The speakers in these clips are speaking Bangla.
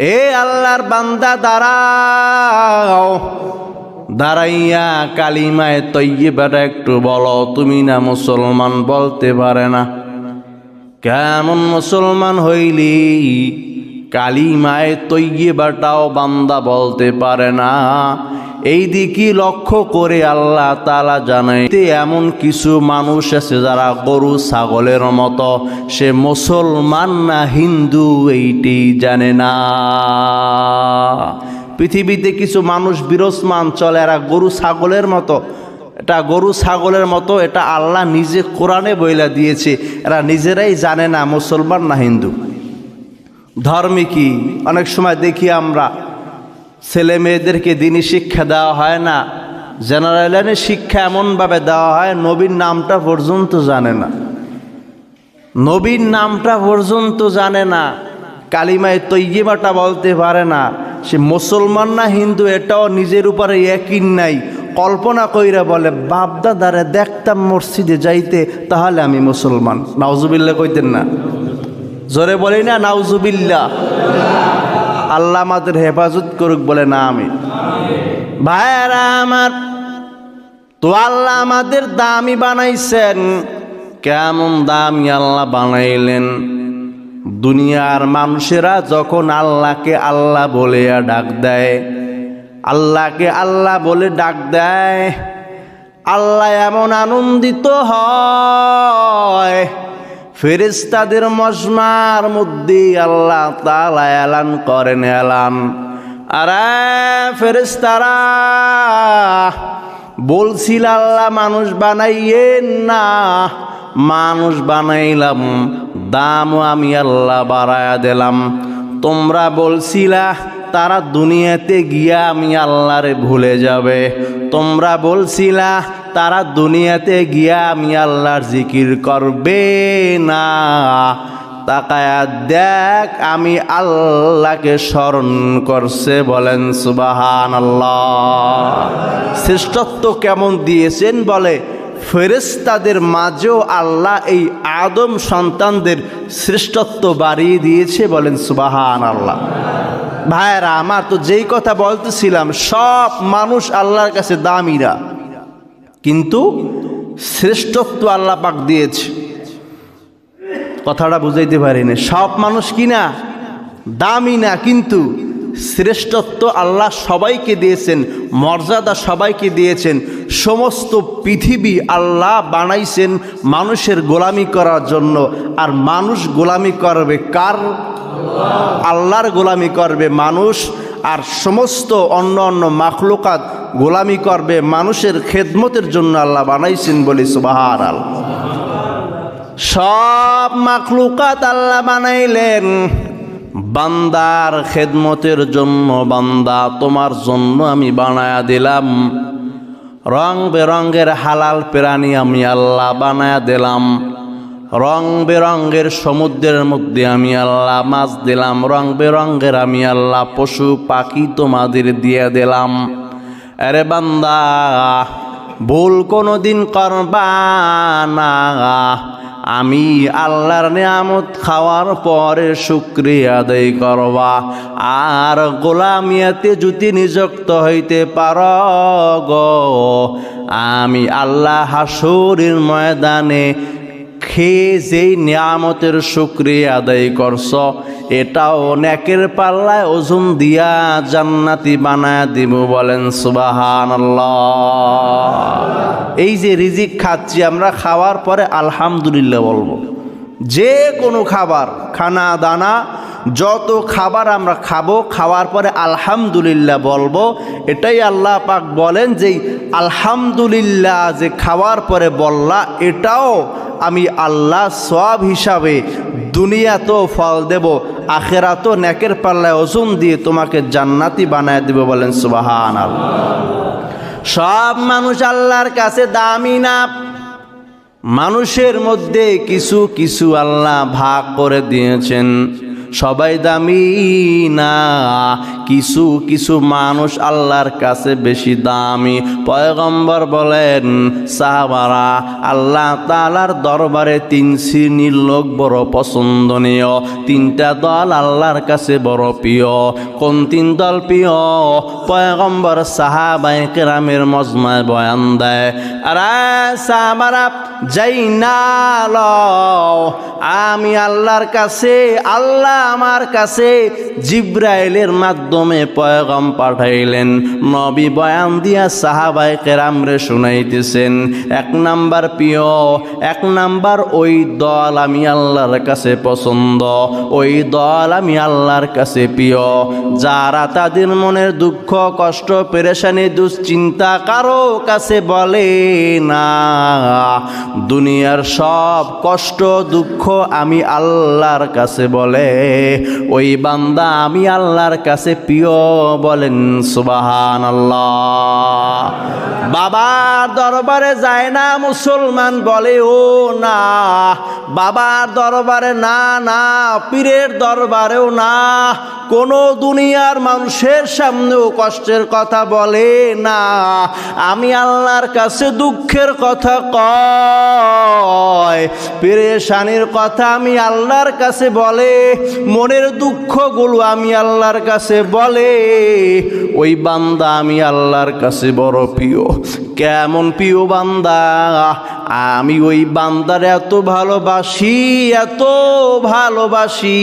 এ আল্লাহর বান্দা, দাঁড়াও। দাঁড়াইয়া কালিমায় তৈবাটা একটু বলো, তুমি না মুসলমান বলতে পারে না। কেমন মুসলমান হইলি? কালিমায় তৈবাটাও বান্দা বলতে পারে না। এই দিকে লক্ষ্য করে আল্লাহ তালা জানাই এমন কিছু মানুষ আছে যারা গরু ছাগলের মতো, সে মুসলমান না হিন্দু এইটি জানে না। পৃথিবীতে কিছু মানুষ বিরসমান চলে, এরা গরু ছাগলের মতো। এটা গরু ছাগলের মতো, এটা আল্লাহ নিজে কোরআনে বইলা দিয়েছে, এরা নিজেরাই জানে না মুসলমান না হিন্দু। ধর্মে কি? অনেক সময় দেখি আমরা ছেলে মেয়েদেরকে দিনই শিক্ষা দেওয়া হয় না। জেনারেল শিক্ষা এমনভাবে দেওয়া হয়, নবীর নামটা পর্যন্ত জানে না। নবীর নামটা পর্যন্ত জানে না। কালিমায় তৈজিমাটা বলতে পারে না। সে মুসলমান না হিন্দু, এটাও নিজের উপরে একই নাই। কল্পনা কইরা বলে বাপদা বাপদাদারে দেখতাম মসজিদে যাইতে, তাহলে আমি মুসলমান। নাউজুবিল্লা কইতেন না। জোরে বলি না নাউজুবিল্লা আল্লাহ আমাদের হেফাজত করুক বলে না আমি ভাইয়ারা আমার, তো আল্লাহ আমাদের দামি বানাইছেন, কেমন দামি আল্লাহ বানাইলেন। দুনিয়ার মানুষেরা যখন আল্লাহকে আল্লাহ বলে ডাক দেয়, আল্লাহকে আল্লাহ বলে ডাক দেয়, আল্লাহ এমন আনন্দিত হয়। ফেরেস্তাদের মজমার মধ্যে আল্লাহ তালা এলান করেন এলান। আরে ফেরেস্তারা বলছিল আল্লাহ, মানুষ বানাইয়েন না। মানুষ বানাইলাম, দামও আমি আল্লাহ বাড়ায়া দিলাম। তোমরা বলছিলা, তারা দুনিয়াতে গিয়া আমি আল্লাহরে ভুলে যাবে। তোমরা বলছিলা তারা দুনিয়াতে গিয়া আমি আল্লাহর জিকির করবে না। তাকায়া দেখ, আমি আল্লাহকে স্মরণ করছে বলেন সুবাহান আল্লাহ শ্রেষ্ঠত্ব কেমন দিয়েছেন বলে ফেরেস্তাদের মাঝেও আল্লাহ এই আদম সন্তানদের শ্রেষ্ঠত্ব বাড়িয়ে দিয়েছে বলেন সুবাহান আল্লাহ ভাইয়েরা, আমার তো যেই কথা বলতেছিলাম, সব মানুষ আল্লাহর কাছে দামিরা কিন্তু শ্রেষ্ঠত্ব আল্লাহ পাক দিয়েছে। কথাটা বুঝাইতে পারিনি। সব মানুষ কিনা দামি না, কিন্তু শ্রেষ্ঠত্ব আল্লাহ সবাইকে দিয়েছেন, মর্যাদা সবাইকে দিয়েছেন, সমস্ত পৃথিবী আল্লাহ বানাইছেন মানুষের গোলামি করার জন্য। আর মানুষ গোলামি করবে কার? আল্লাহর গোলামি করবে মানুষ। আর সমস্ত অন্য অন্য মাখলুকাত গোলামি করবে মানুষের খেদমতের জন্য আল্লাহ বানাইছেন বলি সুবাহার আল সব মাখলুকাত আল্লাহ বানাইলেন। বান্দার খেদমতের জন্য, বান্দা তোমার জন্য আমি বানায়া দিলাম। রং বেরঙ্গের হালাল প্রাণী আমি আল্লাহ বানায়া দিলাম। রং বেরঙ্গের সমুদ্রের মধ্যে আমি আল্লাহ মাছ দিলাম রং বেরঙ্গের আমি আল্লাহ পশু পাখি তোমাদের দিয়ে দিলাম। আরে বান্দা, ভুল কোনো দিন করবা না। আমি আল্লাহর নিয়ামত খাওয়ার পরে শুক্রিয়া আদায় করবা। আর গোলামিয়াতে যদি নিযুক্ত হইতে পার আমি আল্লাহ হাসুরের ময়দানে খেয়ে যেই নিয়ামতের শুক্রিয়া আদায় করছ, এটাও নেকের পাল্লায় ওজন দিয়া জান্নাতি বানায় দিব বলেন সুবাহান এই যে রিজিক খাচ্ছি আমরা, খাওয়ার পরে আলহামদুলিল্লাহ বলব, যে কোনো খাবার, খানা দানা, যত খাবার আমরা খাব, খাওয়ার পরে আলহামদুলিল্লাহ বলব, এটাই আল্লাহ পাক বলেন যে আলহামদুলিল্লাহ যে খাওয়ার পরে বললা, এটাও আমি আল্লাহ সব হিসাবে দুনিয়াতেও ফল দেব, আখেরাতও ন্যাকের পাল্লায় ওজন দিয়ে তোমাকে জান্নাতি বানায় দেবে বলেন সুবাহান সব মানুষ আল্লাহর কাছে দামি না। মানুষের মধ্যে কিছু কিছু আল্লাহ ভাগ করে দিয়েছেন। সবাই দামি না। কিছু কিছু মানুষ আল্লাহর কাছে বেশি দামি। পয়গম্বর বলেন, সাহাবারা, আল্লাহ তালার দরবারে তিন শ্রেণির লোক বড় পছন্দনীয়। তিনটা দল আল্লাহর কাছে বড় প্রিয়। কোন তিন দল প্রিয়? পয়গম্বর সাহাবাই কেরামের মজমায় বয়ান দেয়। আরে সাহাবারা যাই না লও। আমি আল্লাহর কাছে, আল্লাহ আমার কাছে জিব্রাইলের মাধ্যমে পয়গম পাঠাইলেন নবী বয়ান দিয়া সাহাবাই কেরামরে শুনাইতেছেন, এক নাম্বার প্রিয়, এক নাম্বার ওই দল আমি আল্লাহর কাছে পছন্দ, ওই দল আমি আল্লাহর কাছে প্রিয় যারা তাদের মনের দুঃখ, কষ্ট, পেরেশানি, দুশ্চিন্তা কারও কাছে বলে না দুনিয়ার সব কষ্ট, দুঃখ আমি আল্লাহর কাছে বলে। ওই বান্দা আমি আল্লাহর কাছে প্রিয় বলেন সুবাহান আল্লাহ বাবার দরবারে যায় না মুসলমান বলে, ও না। বাবার দরবারে না না। পীরের দরবারেও না। কোনো দুনিয়ার মানুষের সামনেও কষ্টের কথা বলে না। আমি আল্লাহর কাছে দুঃখের কথা কয়। পেরেশানির কথা আমি আল্লাহর কাছে বলে, মনের দুঃখগুলো আমি আল্লাহর কাছে বলে। ওই বান্দা আমি আল্লাহর কাছে বড় প্রিয়। কেমন প্রিয় বান্দা? আমি ওই বান্দার এত ভালোবাসি এত ভালোবাসি।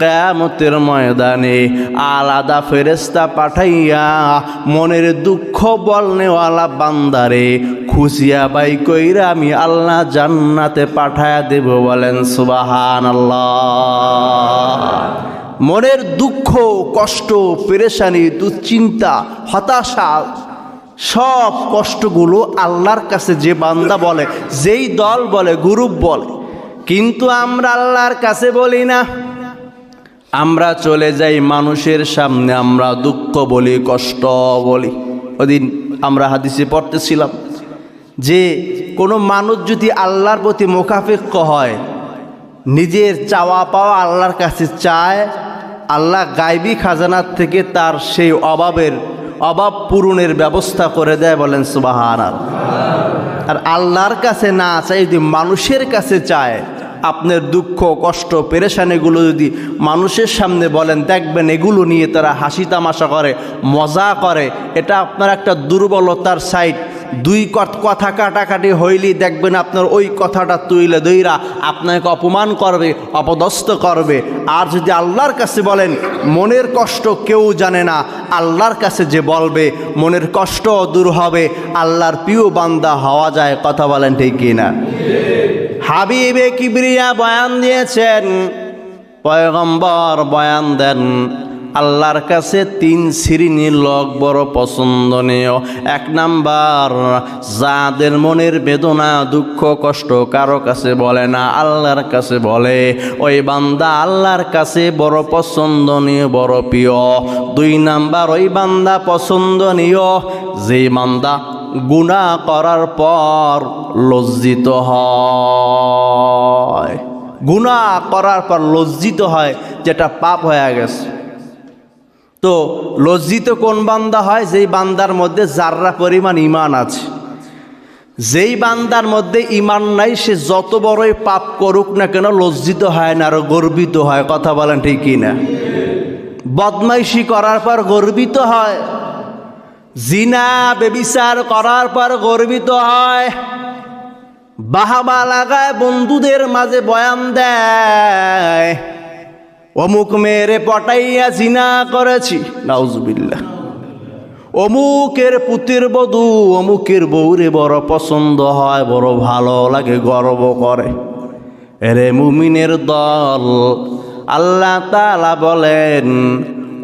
কেমতের ময়দানে আলাদা ফেরেস্তা পাঠাইয়া মনের দুঃখ বলনেওয়ালা বান্দারে খুশিয়া বাই কইরা আমি আল্লাহ জান্নাতে পাঠায়া দেব বলেন সুবাহান আল্লাহ মনের দুঃখ, কষ্ট, পেরেশানি, দুশ্চিন্তা, হতাশা, সব কষ্টগুলো আল্লাহর কাছে যে বান্দা বলে, যেই দল বলে, গ্রুপ বলে। কিন্তু আমরা আল্লাহর কাছে বলি না। আমরা চলে যাই মানুষের সামনে, আমরা দুঃখ বলি, কষ্ট বলি। ওদিন আমরা হাদিসে পড়তেছিলাম যে কোনো মানুষ যদি আল্লাহর প্রতি মোকাফেক্ষ হয়, নিজের চাওয়া পাওয়া আল্লাহর কাছে চায়, আল্লাহ গাইবী খাজানার থেকে তার সেই অভাবের, অভাব পূরণের ব্যবস্থা করে দেয় বলেন সুবাহান আর আল্লাহর কাছে না চাই যদি মানুষের কাছে চায়, আপনার দুঃখ, কষ্ট, পেরেশানিগুলো যদি মানুষের সামনে বলেন, দেখবেন এগুলো নিয়ে তারা হাসি তামাশা করে, মজা করে, এটা আপনার একটা দুর্বলতার সাইড দুই কথা কাটাকাটি হইলেই দেখবেন আপনার ওই কথাটা তুইলে দইরা আপনাকে অপমান করবে, অপদস্থ করবে। আর যদি আল্লাহর কাছে বলেন, মনের কষ্ট কেউ জানে না, আল্লাহর কাছে যে বলবে, মনের কষ্ট দূর হবে, আল্লাহর প্রিয় বান্দা হওয়া যায়, কথা বলেন ঠিক কিনা? হাবিবে কিবরিয়া বয়ান দিয়েছেন, পয়গম্বর বয়ান দেন আল্লাহর কাছে তিন শ্রেণির লোক বড় পছন্দনীয়। এক নাম্বার, যাদের মনের বেদনা, দুঃখ, কষ্ট কারও কাছে বলে না, আল্লাহর কাছে বলে। ওই বান্দা আল্লাহর কাছে বড় পছন্দনীয়, বড় প্রিয়। দুই নাম্বার, ওই বান্দা পছন্দনীয় যে বান্দা গুণা করার পর লজ্জিত হয়। গুণা করার পর লজ্জিত হয়, যেটা পাপ হয়ে গেছে। তো লজ্জিত কোন বান্দা হয়? যেই বান্দার মধ্যে যাররা পরিমাণ ইমান আছে। যেই বান্দার মধ্যে ইমান নাই, সে যত বড়ই পাপ করুক না কেন লজ্জিত হয় না আরও গর্বিত হয়। কথা বলেন ঠিকই না? বদমাইশি করার পর গর্বিত হয়। জিনা, বেবিচার করার পর গর্বিত হয়। বাহাবা লাগায় বন্ধুদের মাঝে বয়ান দেয়। অমুক মেয়েরে পটাইয়া জিনা করেছি, নাউজুবিল্লাহ। অমুকের পুতির বধূ, অমুকের বউরে বড় পছন্দ হয়, বড় ভালো লাগে, গর্ব করে। এরে মুমিনের দল, আল্লাহ তালা বলেন,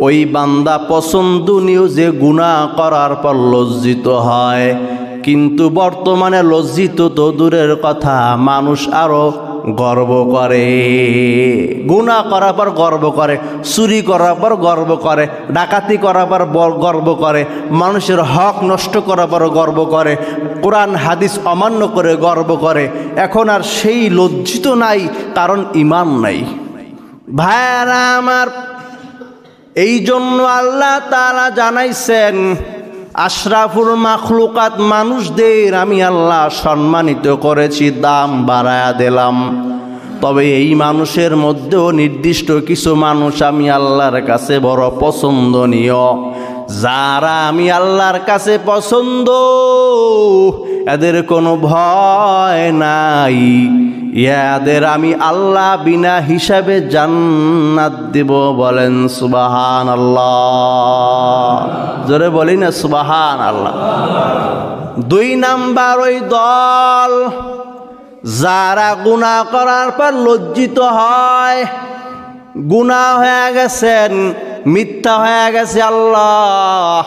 ওই বান্দা পছন্দনীয় যে গুণা করার পর লজ্জিত হয়, কিন্তু বর্তমানে লজ্জিত তো দূরের কথা, মানুষ আরও গর্ব করে। গুণা করার পর গর্ব করে, চুরি করার পর গর্ব করে, ডাকাতি করার পর গর্ব করে, মানুষের হক নষ্ট করার পর গর্ব করে, কোরআন, হাদিস অমান্য করে গর্ব করে। এখন আর সেই লজ্জিত নাই, কারণ ইমান নাই। ভাইয়ারা আমার এই জন্য আল্লাহ তারা জানাইছেন আশরাফুল মাখলুকাত মানুষদের আমি আল্লাহ সম্মানিত করেছি, দাম বাড়ায়া দিলাম। তবে এই মানুষের মধ্যেও নির্দিষ্ট কিছু মানুষ আমি আল্লাহর কাছে বড় পছন্দনীয়। যারা আমি আল্লাহর কাছে পছন্দ, এদের কোনো ভয় নাই। ইয়াদের আমি আল্লাহ বিনা হিসাবে জান্নাত দিব বলেন সুবাহান আল্লাহ জোরে বলি না সুবাহান আল্লাহ দুই নাম্বার ওই দল যারা গুণা করার পর লজ্জিত হয় গুণা হয়ে গেছেন, মিথ্যা হয়ে গেছে আল্লাহ।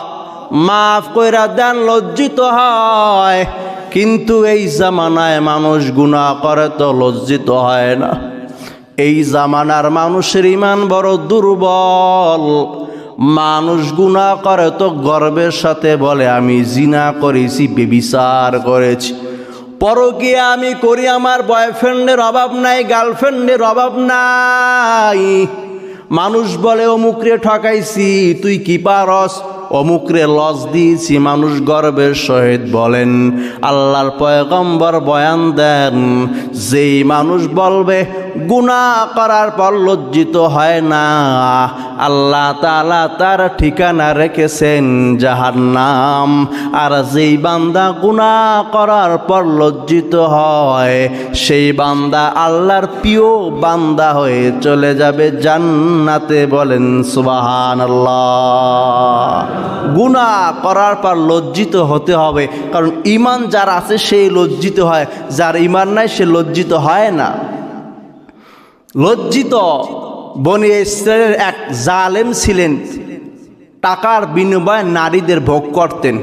মাফ কইরা দেন, লজ্জিত হয়। কিন্তু এই জামানায় মানুষ গুণা করে তো লজ্জিত হয় না। এই জামানার মানুষের ইমান বড় দুর্বল। মানুষ গুণা করে তো গর্বের সাথে বলে, আমি জিনা করেছি, বেবিচার করেছি। পরকীয়া আমি করি, আমার বয়ফ্রেন্ডের অভাব নাই, গার্লফ্রেন্ডের অভাব নাই। মানুষ বলে অমুকরে ঠকাইছি, তুই কি পারস? অমুকরে লজ দিয়েছি, মানুষ গর্বের সহিত বলেন। আল্লাহর পয়গম্বর বয়ান দেন, যেই মানুষ বলবে গুণা করার পর লজ্জিত হয় না। আল্লাহ তালা তার ঠিকানা রেখেছেন যাহার নাম আর যেই বান্দা গুণা করার পর লজ্জিত হয়, সেই বান্দা আল্লাহর প্রিয় বান্দা হয়ে চলে যাবে জান্নাতে বলেন সুবাহান আল্লাহ গুণা করার পর লজ্জিত হতে হবে, কারণ ইমান যার আছে সেই লজ্জিত হয়, যার ইমান নাই সে লজ্জিত হয় না। লজ্জিত বনি ইসরায়েলের এক জালেম ছিলেন। টাকার বিনিময়ে নারীদের ভোগ করতেন।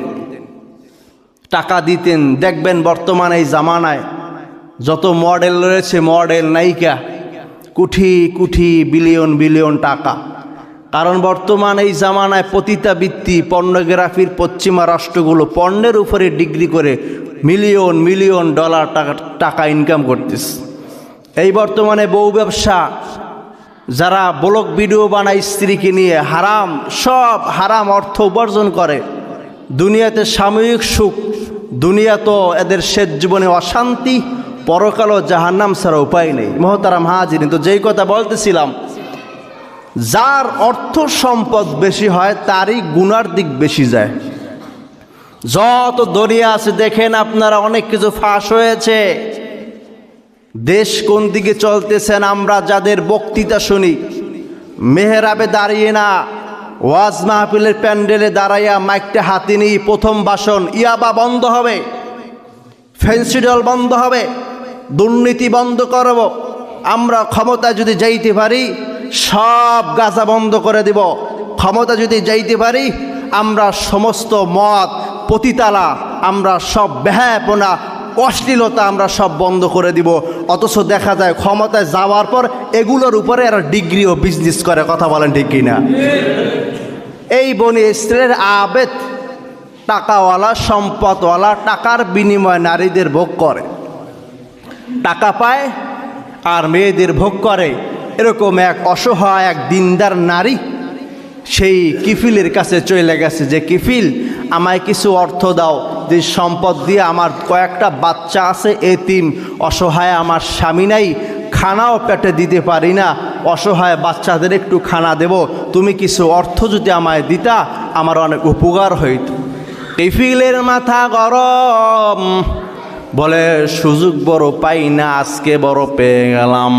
টাকা দিতেন। দেখবেন বর্তমান এই জামানায় যত মডেল রয়েছে, মডেল নায়িকা কুঠি কুঠি বিলিয়ন বিলিয়ন টাকা। কারণ বর্তমান এই জামানায় পতিতাবৃত্তি পর্নোগ্রাফির পশ্চিমা রাষ্ট্রগুলো পণ্যের উপরে ডিগ্রি করে মিলিয়ন মিলিয়ন ডলার টাকা টাকা ইনকাম করতেছে। এই বর্তমানে বউ ব্যবসা যারা ব্লক ভিডিও বানায় স্ত্রীকে নিয়ে, হারাম, সব হারাম অর্থ উপার্জন করে। দুনিয়াতে সাময়িক সুখ দুনিয়া তো এদের শেষ জীবনে অশান্তি, পরকালও জাহান্নাম ছাড়া উপায় নেই। মহতারাম হাজির তো যেই কথা বলতেছিলাম, যার অর্থ সম্পদ বেশি হয়, তারই গুনার দিক বেশি যায়। যত দরিয়া আছে, দেখেন আপনারা অনেক কিছু ফাঁস হয়েছে। দেশ কোন দিকে চলতেছেন আমরা যাদের বক্তৃতা শুনি? মেহরাবে দাঁড়িয়ে না, ওয়াজ মাহফিলের প্যান্ডেলে দাঁড়াইয়া মাইকটা হাতে নিয়ে প্রথম বাসন ইয়াবা বন্ধ হবে? ফেন্সিডল বন্ধ হবে? দুর্নীতি বন্ধ করব? আমরা ক্ষমতা যদি যাইতে পারি, সব গাছা বন্ধ করে দিব। ক্ষমতা যদি যাইতে পারি, আমরা সমস্ত মত, পতিতালা, আমরা সব ব্যয়াপনা অশ্লীলতা আমরা সব বন্ধ করে দিব। অথচ দেখা যায় ক্ষমতায় যাওয়ার পর এগুলোর উপরে এরা ডিগ্রি ও বিজনেস করে, কথা বলেন ঠিক কিনা? এই বনি ইসরায়েলের আবেদ টাকাওয়ালা, সম্পদওয়ালা, টাকার বিনিময়ে নারীদের ভোগ করে। টাকা পায় আর মেয়েদের ভোগ করে। এরকম এক অসহায় এক দিনদার নারী সেই কিফিলের কাছে চলে গেছে যে, কিফিল, আমায় কিছু অর্থ দাও। সম্পদ দিয়ে আমার কয়েকটা বাচ্চা আছে, এতিম, অসহায় আমার স্বামী নাই, খানাও পেটে দিতে পারি না, অসহায় বাচ্চাদের একটু খানা দেব, তুমি কিছু অর্থ যদি আমায় দিতা, আমার অনেক উপকার হইত। কিফিলের মাথা গরম, বলে, সুযোগ বড় পাই না, আজকে বড় পেয়ে গেলাম।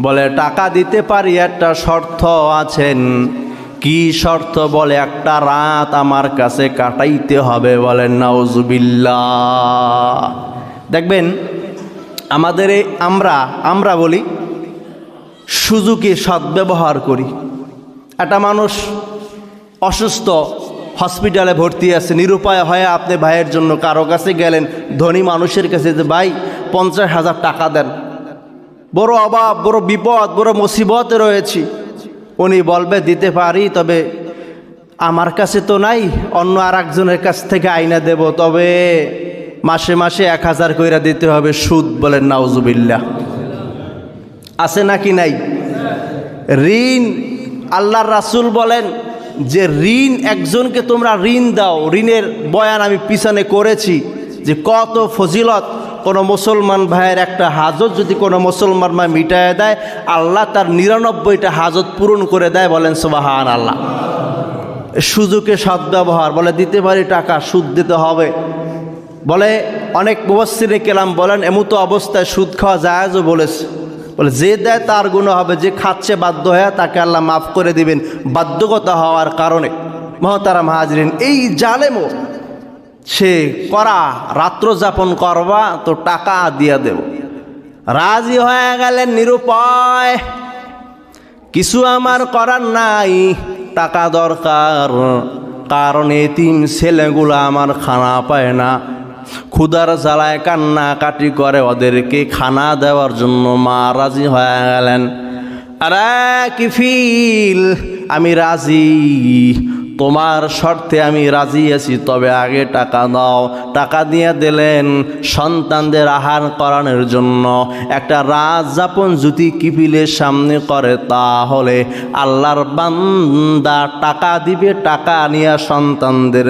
বলে, টাকা দিতে পারি, একটা শর্ত আছেন। কি শর্ত বলে একটা রাত আমার কাছে কাটাইতে হবে বলেন নাউজুবিল্লা দেখবেন, আমাদের আমরা আমরা বলি সুযোগে সদ্ব্যবহার করি। একটা মানুষ অসুস্থ, হসপিটালে ভর্তি আছে, নিরুপায় হয়ে আপনি ভাইয়ের জন্য কারও কাছে গেলেন, ধনী মানুষের কাছে যে, ভাই, পঞ্চাশ হাজার টাকা দেন। বড় অভাব, বড় বিপদ, বড় মুসিবতে রয়েছি। উনি বলবে, দিতে পারি, তবে আমার কাছে তো নাই, অন্য আর একজনের কাছ থেকে আইনা দেব, তবে মাসে মাসে এক হাজার কইরা দিতে হবে সুদ বলেন নাউজুবিল্লা আছে নাকি নাই? ঋণ, আল্লাহর রাসূল বলেন যে ঋণ, একজনকে তোমরা ঋণ দাও। ঋণের বয়ান আমি পিছনে করেছি যে কত ফজিলত। কোনো মুসলমান ভাইয়ের একটা হাজত যদি কোনো মুসলমান ভাই মিটায় দেয়, আল্লাহ তার নিরানব্বইটা হাজত পূরণ করে দেয় বলেন সোবাহান আল্লাহ সুযোগে সদ্ব্যবহার বলে দিতে পারি টাকা, সুদ দিতে হবে। বলে অনেক মুবস্সিরে কেলাম বলেন এমতো অবস্থায় সুদ খাওয়া জায়াজও বলেছে। বলে যে দেয় তার গুণ হবে, যে খাচ্ছে বাধ্য হয়ে তাকে আল্লাহ মাফ করে দিবেন বাধ্যকতা হওয়ার কারণে। মহতারা মাহাজরিন এই জালেমও সে করা রাত্র যাপন করবা, তো টাকা দিয়া দেব। রাজি হয়ে গেলেন নিরুপায়, কিছু আমার করার নাই, টাকা দরকার। কারণ এতিম ছেলেগুলো আমার খানা পায় না। ক্ষুদার জ্বালায় কান্না কাটি করে, ওদেরকে খানা দেওয়ার জন্য মা রাজি হয়ে গেলেন। আরে কি ফিল আমি রাজি। তোমার শর্তে আমি রাজি আছি, তবে আগে টাকা দাও। টাকা দিয়ে দিলেন সন্তানদের আহার করানোর জন্য। একটা রাত যাপন যদি কিপিলের সামনে করে, তাহলে আল্লাহর বান্দা টাকা দিবে, টাকা নিয়ে সন্তানদের